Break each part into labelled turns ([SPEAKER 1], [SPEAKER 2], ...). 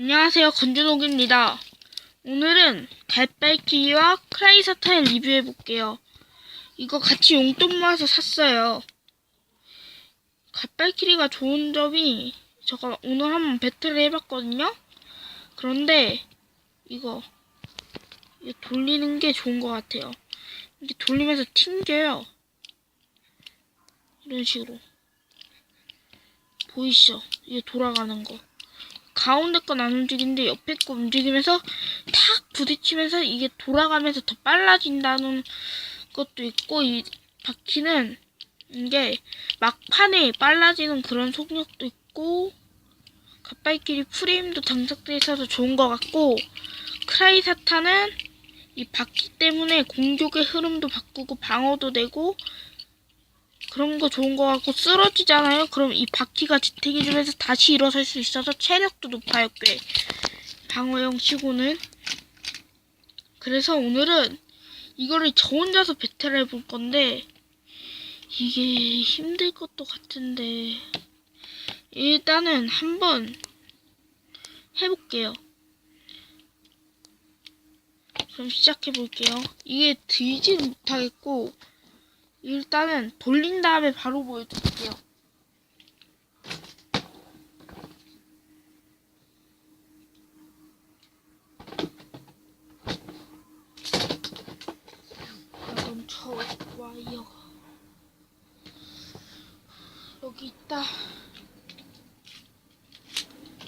[SPEAKER 1] 안녕하세요 건준옥입니다. 오늘은 갈발키리와 크라이사타를 리뷰해 볼게요. 이거 같이 용돈 모아서 샀어요. 갈발키리가 좋은 점이 제가 오늘 한번 배틀을 해봤거든요. 그런데 이거 이거 돌리는 게 좋은 것 같아요. 이게 돌리면서 튕겨요. 이런 식으로 보이시죠? 이게 돌아가는 거. 가운데 건 안 움직이는데 옆에 거 움직이면서 탁 부딪히면서 이게 돌아가면서 더 빨라진다는 것도 있고 이 바퀴는 이게 막판에 빨라지는 그런 속력도 있고 갓발끼리 프레임도 장착돼 있어서 좋은 것 같고 크라이사타는 이 바퀴 때문에 공격의 흐름도 바꾸고 방어도 되고 그런 거 좋은 거 같고 쓰러지잖아요. 그럼 이 바퀴가 지탱해주면서 다시 일어설 수 있어서 체력도 높아요. 꽤 방어형 치고는 그래서 오늘은 이거를 저 혼자서 배틀 해 볼 건데 이게 힘들 것도 같은데 일단은 한번 해볼게요. 그럼 시작해 볼게요. 이게 들지는 못하겠고 일단은 돌린 다음에 바로 보여드릴게요. 그럼 좋아요. 여기 있다.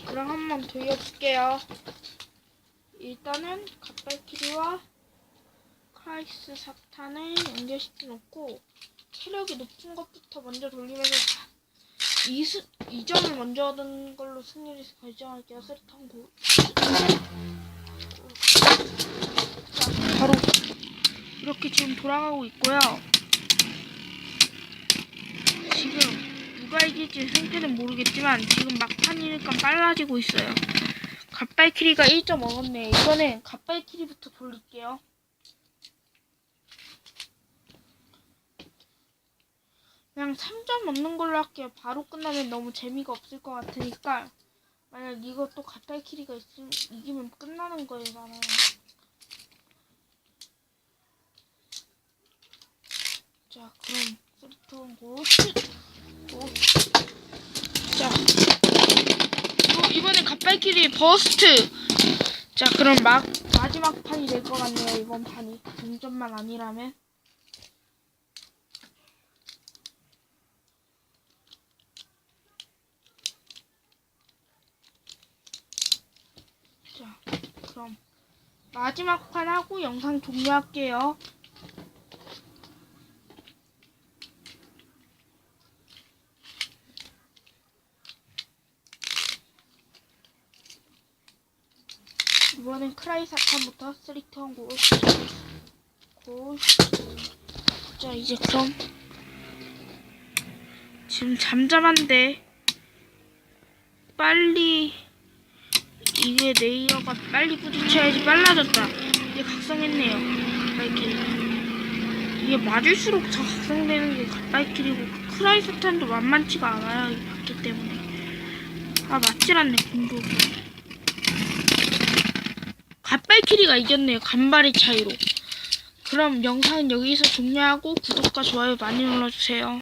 [SPEAKER 1] 그럼 한번 돌려볼게요. 일단은 갓발키리와 크라이스 사탄을 연결시켜 놓고 체력이 높은 것부터 먼저 돌리면서 이, 수, 이 점을 먼저 얻은 걸로 승리를 결정할게요. 쓰리턴 고. 자, 바로 이렇게 지금 돌아가고 있고요. 지금 누가 이길지 상태는 모르겠지만 지금 막판이니까 빨라지고 있어요. 갓발키리가 1점 얻었네. 이번엔 갓발키리부터 돌릴게요. 그냥 3점 얻는 걸로 할게요. 바로 끝나면 너무 재미가 없을 것 같으니까 만약 이것도 갓발키리가 있으면 이기면 끝나는 거예요, 나는. 자, 그럼 쓰리톤 고. 고. 자, 또 이번에 갓발키리 버스트. 자, 그럼 막 마지막 판이 될 것 같네요. 이번 판이 동점만 아니라면. 자, 그럼 마지막 판 하고 영상 종료할게요. 이번엔 크라이 사탄부터 쓰리턴 고. 고. 자, 이제 그럼 지금 잠잠한데 빨리 이게 레이어가 빨리 부딪혀야지 빨라졌다. 이게 각성했네요. 발키리. 이게 맞을수록 더 각성되는 게 발키리고 크라이스탄도 만만치가 않아요. 이 바퀴 때문에. 아 맞질 않네 공격이. 갓발키리가 이겼네요. 간발의 차이로. 그럼 영상은 여기서 종료하고 구독과 좋아요 많이 눌러주세요.